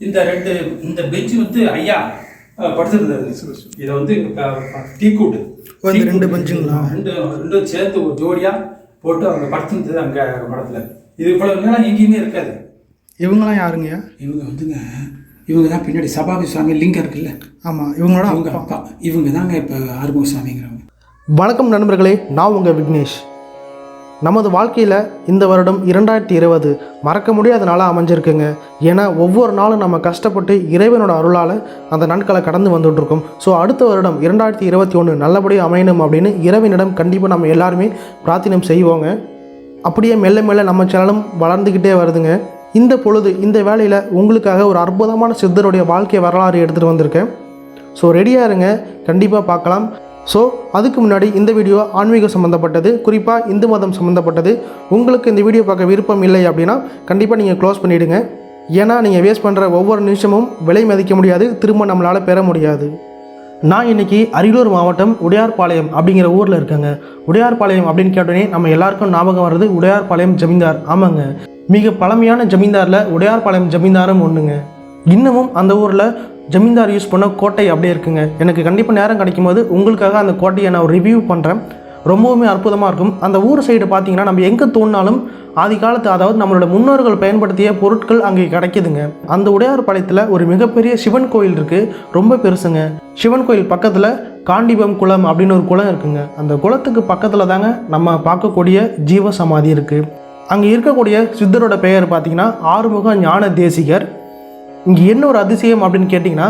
இந்த ரெண்டு இந்த பெஞ்சு வந்து ஐயா படுத்திருந்தாரு. இதை வந்து டீ கூட்டு. ரெண்டு பெஞ்சுங்களா? ரெண்டு ரெண்டும் சேர்த்து ஒரு ஜோடியா போட்டு அவங்க படுத்திருந்தது அங்க படத்துல. இது இவ்வளவு நேரம் எங்கேயுமே இருக்காது. இவங்களாம் யாருங்கய்யா இவங்க வந்துங்க இவங்க தான் பின்னாடி சபாபி சுவாமி லிங்கம் இருக்குல்ல. ஆமாம் இவங்களோட அவங்க அப்பா. இவங்க தாங்க இப்போ ஆறுமுக சுவாமிங்கிறவங்க வணக்கம் நண்பர்களே நான் உங்கள் விக்னேஷ். நமது வாழ்க்கையில் இந்த வருடம் இரண்டாயிரத்தி இருபது மறக்க முடியாத நாளாக அமைஞ்சிருக்குங்க. ஏன்னா ஒவ்வொரு நாளும் நம்ம கஷ்டப்பட்டு இறைவனோட அருளால் அந்த நாட்களை கடந்து வந்துட்டுருக்கோம் ஸோ அடுத்த வருடம் இரண்டாயிரத்தி இருபத்தி ஒன்று நல்லபடியாக அமையணும் அப்படின்னு இறைவனிடம் கண்டிப்பாக நம்ம எல்லாருமே பிரார்த்தனை செய்வோங்க. அப்படியே மெல்ல மெல்ல நம்ம சேனலும் வளர்ந்துக்கிட்டே வருதுங்க. இந்த பொழுது இந்த வேலையில் உங்களுக்காக ஒரு அற்புதமான சித்தருடைய வாழ்க்கை வரலாறு எடுத்துகிட்டு வந்திருக்கேன். ஸோ ரெடியாக இருங்க. கண்டிப்பாக பார்க்கலாம். ஸோ அதுக்கு முன்னாடி இந்த வீடியோ ஆன்மீகம் சம்மந்தப்பட்டது குறிப்பாக இந்து மதம் சம்மந்தப்பட்டது உங்களுக்கு இந்த வீடியோ பார்க்க விருப்பம் இல்லை அப்படின்னா கண்டிப்பாக நீங்கள் க்ளோஸ் பண்ணிவிடுங்க ஏன்னா நீங்கள் வேஸ்ட் பண்ணுற ஒவ்வொரு நிமிஷமும் விலை மதிக்க முடியாது திரும்ப நம்மளால் பெற முடியாது. நான் இன்னைக்கு அரியலூர் மாவட்டம் உடையார்பாளையம் அப்படிங்கிற ஊரில் இருக்கேங்க. உடையார்பாளையம் அப்படின்னு கேட்டோடனே நம்ம எல்லாருக்கும் ஞாபகம் வர்றது உடையார்பாளையம் ஜமீன்தார். ஆமாங்க. மிக பழமையான ஜமீன்தாரில் உடையார்பாளையம் ஜமீன்தாரும் ஒன்றுங்க இன்னமும் அந்த ஊரில் ஜமீன்தார் யூஸ் பண்ண கோட்டை அப்படியே இருக்குங்க. எனக்கு கண்டிப்பாக நேரம் கிடைக்கும்போது உங்களுக்காக அந்த கோட்டையை நான் ரிவ்யூ பண்ணுறேன் ரொம்பவுமே அற்புதமாக இருக்கும். அந்த ஊர் சைடு பார்த்தீங்கன்னா நம்ம எங்கே தோணினாலும் ஆதி காலத்து அதாவது நம்மளோட முன்னோர்கள் பயன்படுத்திய பொருட்கள் அங்கே கிடைக்குதுங்க. அந்த உடையார் பாளையத்தில் ஒரு மிகப்பெரிய சிவன் கோயில் இருக்குது ரொம்ப பெருசுங்க. சிவன் கோயில் பக்கத்தில் காண்டிபம் குளம் அப்படின்னு ஒரு குளம் இருக்குங்க. அந்த குளத்துக்கு பக்கத்தில் தாங்க நம்ம பார்க்கக்கூடிய ஜீவ சமாதி இருக்குது அங்கே இருக்கக்கூடிய சித்தரோட பெயர் பார்த்திங்கன்னா ஆறுமுக ஞான தேசிகர். இங்கே என்ன ஒரு அதிசயம் அப்படின்னு கேட்டிங்கன்னா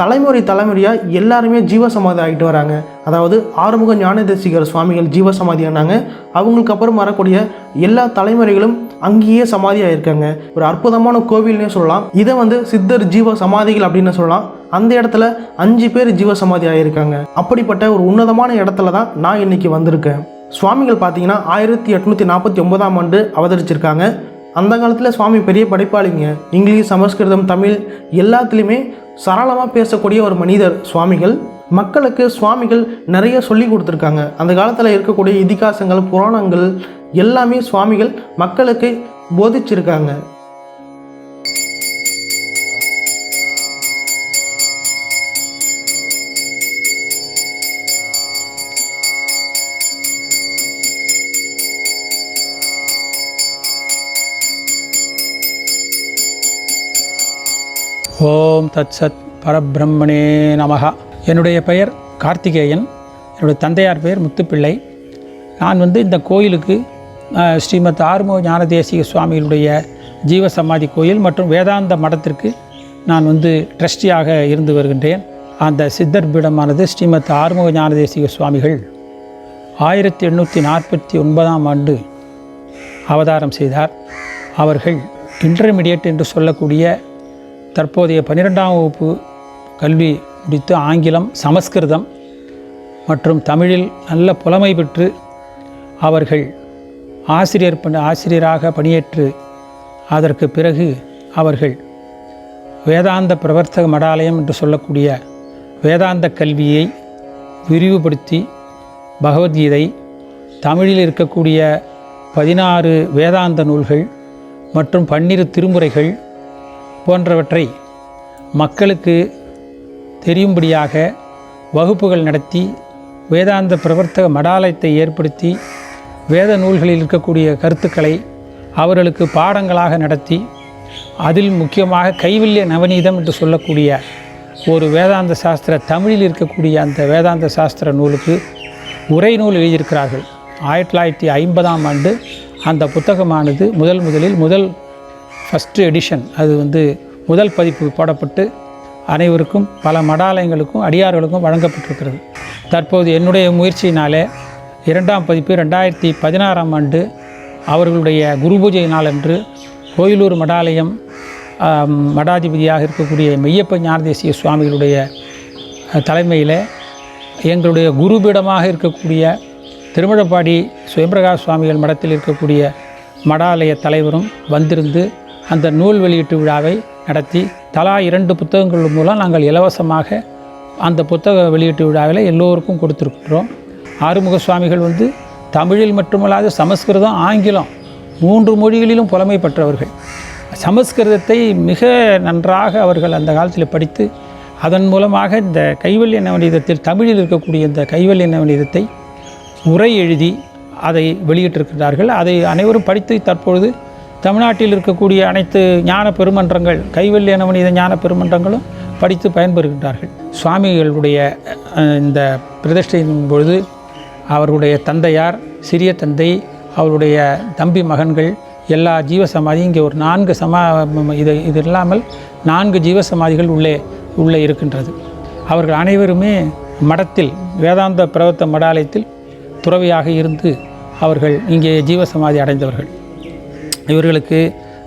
தலைமுறை தலைமுறையாக எல்லாருமே ஜீவசமாதி ஆகிட்டு வராங்க. அதாவது ஆறுமுக ஞானதேசிகர் சுவாமிகள் ஜீவசமாதி ஆனாங்க. அவங்களுக்கு அப்புறம் வரக்கூடிய எல்லா தலைமுறைகளும் அங்கேயே சமாதியாகிருக்காங்க ஒரு அற்புதமான கோவில்னே சொல்லலாம். இதை வந்து சித்தர் ஜீவ சமாதிகள் அப்படின்னு சொல்லலாம். அந்த இடத்துல அஞ்சு பேர் ஜீவ சமாதி ஆகியிருக்காங்க அப்படிப்பட்ட ஒரு உன்னதமான இடத்துல தான் நான் இன்னைக்கு வந்திருக்கேன். சுவாமிகள் பார்த்தீங்கன்னா ஆயிரத்தி எட்நூற்றி நாற்பத்தி ஒன்பதாம் ஆண்டு அவதரிச்சிருக்காங்க. அந்த காலத்தில் சுவாமி பெரிய படைப்பாளிங்க. இங்கிலீஷ் சமஸ்கிருதம் தமிழ் எல்லாத்துலேயுமே சரளமாக பேசக்கூடிய ஒரு மனிதர் சுவாமிகள். மக்களுக்கு சுவாமிகள் நிறைய சொல்லி கொடுத்துருக்காங்க. அந்த காலத்தில் இருக்கக்கூடிய இதிகாசங்கள் புராணங்கள் எல்லாமே சுவாமிகள் மக்களுக்கு போதிச்சிருக்காங்க. ஓம் தத் சத் பரபிரம்மணே நமகா என்னுடைய பெயர் கார்த்திகேயன். என்னுடைய தந்தையார் பெயர் முத்துப்பிள்ளை. நான் வந்து இந்த கோயிலுக்கு ஸ்ரீமத் ஆறுமுக ஞானதேசிக சுவாமிகளுடைய ஜீவசமாதி கோயில் மற்றும் வேதாந்த மடத்திற்கு நான் வந்து ட்ரஸ்டியாக இருந்து வருகின்றேன். அந்த சித்தர் பீடமானது ஸ்ரீமத் ஆறுமுக ஞானதேசிக சுவாமிகள் ஆயிரத்தி எண்ணூற்றி நாற்பத்தி ஒன்பதாம் ஆண்டு அவதாரம் செய்தார். அவர்கள் இன்டர்மீடியட் என்று சொல்லக்கூடிய தற்போதைய பன்னிரெண்டாம் வகுப்பு கல்வி முடித்து ஆங்கிலம் சமஸ்கிருதம் மற்றும் தமிழில் நல்ல புலமை பெற்று அவர்கள் ஆசிரியர் பணி ஆசிரியராக பணியேற்று அதற்கு பிறகு அவர்கள் வேதாந்த பிரவர்த்தக மடாலயம் என்று சொல்லக்கூடிய வேதாந்த கல்வியை விரிவுபடுத்தி பகவத்கீதை தமிழில் இருக்கக்கூடிய பதினாறு வேதாந்த நூல்கள் மற்றும் பன்னிரு திருமுறைகள் போன்றவற்றை மக்களுக்கு தெரியும்படியாக வகுப்புகள் நடத்தி வேதாந்த பிரவர்த்தக மடாலயத்தை ஏற்படுத்தி வேத நூல்களில் இருக்கக்கூடிய கருத்துக்களை அவர்களுக்கு பாடங்களாக நடத்தி அதில் முக்கியமாக கைவில்லிய நவநீதம் என்று சொல்லக்கூடிய ஒரு வேதாந்த சாஸ்திர தமிழில் இருக்கக்கூடிய அந்த வேதாந்த சாஸ்திர நூலுக்கு உரை நூல் எழுதியிருக்கிறார்கள். ஆயிரத்தி தொள்ளாயிரத்தி ஐம்பதாம் ஆண்டு அந்த புத்தகமானது முதல் முதலில் முதல் ஃபஸ்ட்டு எடிஷன் அது வந்து முதல் பதிப்பு போடப்பட்டு அனைவருக்கும் பல மடாலயங்களுக்கும் அடியார்களுக்கும் வழங்கப்பட்டிருக்கிறது. தற்போது என்னுடைய முயற்சியினாலே இரண்டாம் பதிப்பு ரெண்டாயிரத்தி பதினாறாம் ஆண்டு அவர்களுடைய குரு பூஜை நாளன்று கோயிலூர் மடாலயம் மடாதிபதியாக இருக்கக்கூடிய மெய்யப்ப ஞானதேசிய சுவாமிகளுடைய தலைமையில் எங்களுடைய குருபீடமாக இருக்கக்கூடிய திருமழப்பாடி சுயம்பிரகாஷ் சுவாமிகள் மடத்தில் இருக்கக்கூடிய மடாலய தலைவரும் வந்திருந்து அந்த நூல் வெளியீட்டு விழாவை நடத்தி தலா இரண்டு புத்தகங்கள் மூலம் நாங்கள் இலவசமாக அந்த புத்தக வெளியீட்டு விழாவில் எல்லோருக்கும் கொடுத்துருக்குறோம். ஆறுமுக சுவாமிகள் வந்து தமிழில் மட்டுமல்லாது சமஸ்கிருதம் ஆங்கிலம் மூன்று மொழிகளிலும் புலமை பெற்றவர்கள். சமஸ்கிருதத்தை மிக நன்றாக அவர்கள் அந்த காலத்தில் படித்து அதன் மூலமாக இந்த கைவல்ய நவநீதத்தில் தமிழில் இருக்கக்கூடிய இந்த கைவல்ய நவநீதத்தை உரை எழுதி அதை வெளியிட்டிருக்கிறார்கள். அதை அனைவரும் படித்து தற்பொழுது தமிழ்நாட்டில் இருக்கக்கூடிய அனைத்து ஞான பெருமன்றங்கள் கைவல்ய மனித ஞான பெருமன்றங்களும் படித்து பயன்பெறுகின்றார்கள். சுவாமிகளுடைய இந்த பிரதிஷ்டையின் பொழுது அவர்களுடைய தந்தையார் சிறிய தந்தை அவருடைய தம்பி மகன்கள் எல்லா ஜீவசமாதி இங்கே ஒரு நான்கு சமா இது இது இல்லாமல் நான்கு ஜீவசமாதிகள் உள்ளே உள்ளே இருக்கின்றது. அவர்கள் அனைவருமே மடத்தில் வேதாந்த பிரவத்த மடாலயத்தில் துறவியாக இருந்து அவர்கள் இங்கே ஜீவசமாதி அடைந்தவர்கள். இவர்களுக்கு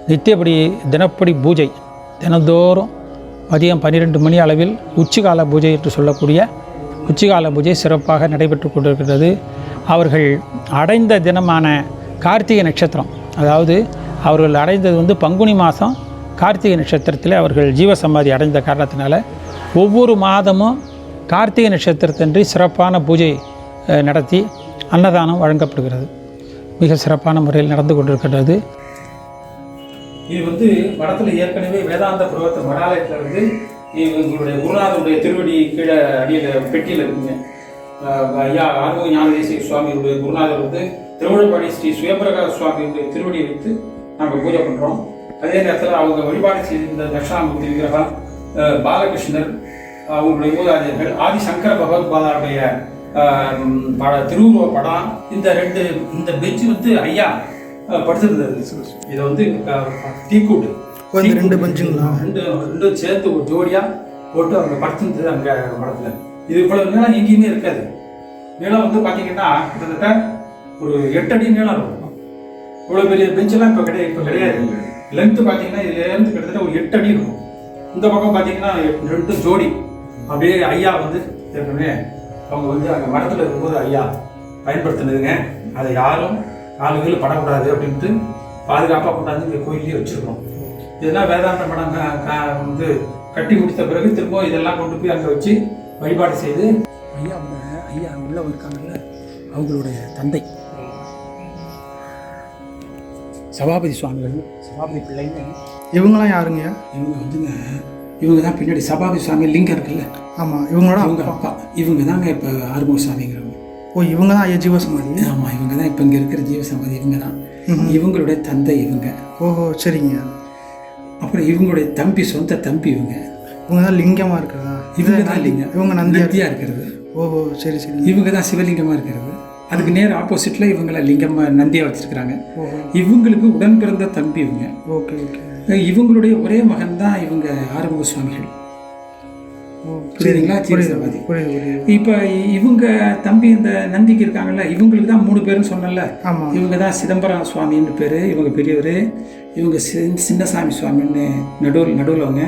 நித்தியப்படி தினப்படி பூஜை. தினந்தோறும் மதியம் பன்னிரெண்டு மணி அளவில் உச்சிகால பூஜை என்று சொல்லக்கூடிய உச்சிகால பூஜை சிறப்பாக நடைபெற்று கொண்டிருக்கிறது. அவர்கள் அடைந்த தினமான கார்த்திகை நட்சத்திரம் அதாவது அவர்கள் அடைந்தது வந்து பங்குனி மாதம் கார்த்திகை நட்சத்திரத்தில் அவர்கள் ஜீவசமாதி அடைந்த காரணத்தினால ஒவ்வொரு மாதமும் கார்த்திகை நட்சத்திரத்தின்றி சிறப்பான பூஜை நடத்தி அன்னதானம் வழங்கப்படுகிறது. மிக சிறப்பான முறையில் நடந்து கொண்டிருக்கின்றது. இது வந்து படத்தில் ஏற்கனவே வேதாந்த பிரவத்த மடாலயத்தில் வந்து இவங்களுடைய குருநாதருடைய திருவடி கீழே அடியில் பெட்டியில் இருக்குங்க. ஐயா ஆர்வ ஞானதேசிய சுவாமியுடைய குருநாதர் வந்து திருவள்ளப்பாடி ஸ்ரீ சுயபிரகாஷ் சுவாமியுடைய திருவடியை வைத்து நம்ம பூஜை பண்ணுறோம் அதே நேரத்தில் அவங்க வழிபாடு செய்திருந்த தட்சிணாமூர்த்தி விக்கிரகம் பாலகிருஷ்ணர் அவங்களுடைய மூதாதையர்கள் ஆதிசங்கர பகவத்பாதாருடைய பட- திருவுருவ படம் இந்த ரெண்டு இந்த பெஞ்சு வந்து ஐயா அஹ், படுத்திருந்தது இதை வந்து டீக்கூட்டு ஓ, இந்த ரெண்டு பெஞ்சுங்களா? ரெண்டு ரெண்டும் சேர்த்து ஒரு ஜோடியா போட்டு அவங்க படுத்திருந்தது அங்க மடத்துல இது இவ்வளவு நீளம் எங்கேயுமே இருக்காது. நீளம் வந்து பாத்தீங்கன்னா கிட்டத்தட்ட ஒரு எட்டு அடி நீளம் இருக்கும். இவ்வளவு பெரிய பெஞ்செல்லாம் இப்ப கிடையாது இப்ப கிடையாது. லென்த் பாத்தீங்கன்னா இதுல இருந்து கிட்டத்தட்ட ஒரு எட்டு அடி இருக்கும். இந்த பக்கம் பாத்தீங்கன்னா எட்டு- ரெண்டு ஜோடி. அப்படியே ஐயா வந்து ஏற்கனவே அவங்க வந்து அங்க மரத்துல இருக்கும்போது ஐயா பயன்படுத்தினதுங்க. அதை யாரும் ஆளுகள் படக்கூடாது அப்படின்ட்டு பாதுகாப்பாக கொண்டாந்து இங்கே கோயிலே வச்சிருக்கோம் இதெல்லாம் வேதாந்த க- வந்து கட்டி முடித்த பிறகு திரும்ப இதெல்லாம் கொண்டு போய் அங்கே வச்சு வழிபாடு செய்து ஐயா அவங்க- ஐயா உள்ள இருக்காங்கல்ல அவங்களுடைய தந்தை. சபாபதி சுவாமிகள் சபாபதி பிள்ளைன்னு இவங்களாம் யாருங்கய்யா இவங்க வந்துங்க இவங்க தான் பின்னாடி சபாபதி சுவாமி லிங்கம் இருக்குல்ல. ஆமாம் இவங்களோட அவங்க அப்பா. இவங்க தாங்க இப்போ ஆறுமுக சுவாமிங்கிறவங்க ஓ இவங்க தான் ஐயா ஜீவசமாதி? ஆமாம் இவங்க தான் இப்போ இங்கே இருக்கிற ஜீவசமாதி இவங்க தான் இவங்களுடைய தந்தை இவங்க. ஓஹோ சரிங்கய்யா அப்புறம் இவங்களுடைய தம்பி சொந்த தம்பி இவங்க. இவங்க தான் லிங்கமாக இருக்கிறதா? இவங்க தான் லிங்கம் இவங்க நந்தியா நந்தியா இருக்கிறது. ஓஹோ சரி சரி. இவங்க தான் சிவலிங்கமாக இருக்கிறது. அதுக்கு நேர் ஆப்போசிட்டில் இவங்கள லிங்கமா நந்தியா வச்சிருக்கிறாங்க. இவங்களுக்கு உடன் பிறந்த தம்பி இவங்க. Okay okay. இவங்களுடைய ஒரே மகன் தான் இவங்க ஆறுமுக சுவாமிகள் புரியுதுங்களா? புரியுது ஜீவசமாதி புரியுது புரியுது இப்போ இவங்க தம்பி இந்த நந்திக்கு இருக்காங்கல்ல இவங்களுக்கு தான் மூணு பேருன்னு சொன்னல ஆமாம் இவங்க தான் சிதம்பரம் சுவாமின்னு பேர் இவங்க பெரியவர். இவங்க சி- சின்னசாமி சுவாமின்னு நடுவில் நடுவுலவங்க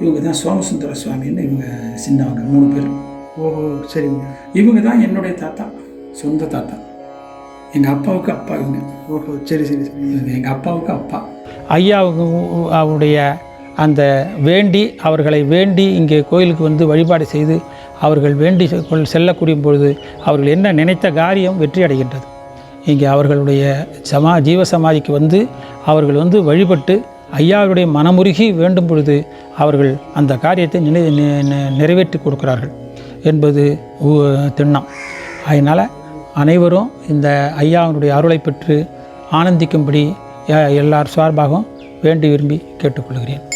இவங்க தான் சோமசுந்தர சுவாமின்னு இவங்க சின்னவங்க மூணு பேர். ஓஹோ சரிங்க. இவங்க தான் என்னுடைய தாத்தா சொந்த தாத்தா. எங்கள் அப்பாவுக்கு அப்பா இவங்க. ஓஹோ சரி சரி சரி. எங்கள் அப்பாவுக்கு அப்பா. ஐயா அவங்க- அவருடைய அந்த வேண்டி அவர்களை வேண்டி இங்கே கோயிலுக்கு வந்து வழிபாடு செய்து அவர்கள் வேண்டி செல்லக்கூடிய பொழுது அவர்கள் என்ன நினைத்த காரியம் வெற்றி அடைகின்றது. இங்கே அவர்களுடைய சமா ஜீவ சமாதிக்கு வந்து அவர்கள் வந்து வழிபட்டு ஐயாவுடைய மனமுருகி வேண்டும் பொழுது அவர்கள் அந்த காரியத்தை நினை நி- நிறைவேற்றி கொடுக்கிறார்கள் என்பது திண்ணம். அதனால் அனைவரும் இந்த ஐயாவினுடைய அருளை பெற்று ஆனந்திக்கும்படி எல்லார் சார்பாகவும் வேண்டி விரும்பி கேட்டுக்கொள்கிறேன்.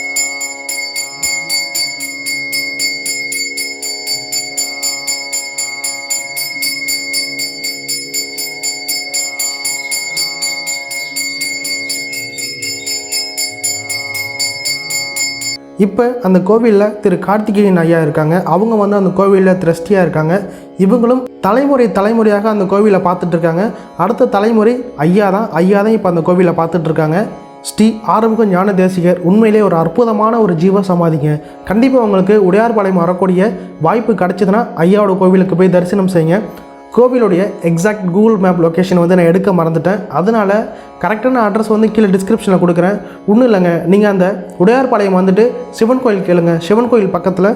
இப்போ அந்த கோவிலில் திரு கார்த்திகேயன் ஐயா இருக்காங்க. அவங்க வந்து அந்த கோவிலில் திரஷ்டியாக இருக்காங்க. இவங்களும் தலைமுறை தலைமுறையாக அந்த கோவிலை பார்த்துட்டு இருக்காங்க. அடுத்த தலைமுறை ஐயா தான். ஐயா தான் இப்போ அந்த கோவிலை பார்த்துட்டு இருக்காங்க. ஸ்ரீ ஆறுமுக ஞான தேசிகர் உண்மையிலே ஒரு அற்புதமான ஒரு ஜீவ சமாதிங்க. கண்டிப்பாக உங்களுக்கு உடையார்பாளையம் வரக்கூடிய வாய்ப்பு கிடச்சிதுன்னா ஐயாவோட கோவிலுக்கு போய் தரிசனம் செய்யுங்க. கோவிலுடைய எக்ஸாக்ட் கூகுள் மேப் லொக்கேஷன் வந்து நான் எடுக்க மறந்துட்டேன். அதனால் கரெக்டான அட்ரஸ் வந்து கீழே டிஸ்கிரிப்ஷனில் கொடுக்குறேன். ஒன்றும் இல்லைங்க நீங்கள் அந்த உடையார்பாளையம் வந்துட்டு சிவன் கோயில் கேளுங்க. சிவன் கோயில் பக்கத்தில்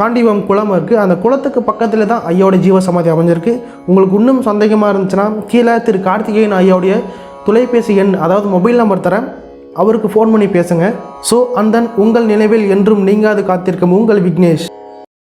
காண்டிவம் குளம் இருக்குது அந்த குளத்துக்கு பக்கத்தில் தான் ஐயாவோட ஜீவ சமாதி அமைஞ்சிருக்கு. உங்களுக்கு இன்னும் சந்தேகமாக இருந்துச்சுன்னா கீழே திரு கார்த்திகேயன் ஐயாவுடைய தொலைபேசி எண் அதாவது மொபைல் நம்பர் தரேன். அவருக்கு ஃபோன் பண்ணி பேசுங்க. ஸோ அண்ட் தென் உங்கள் நினைவில் என்றும் நீங்காது காத்திருக்கும் உங்கள் விக்னேஷ்.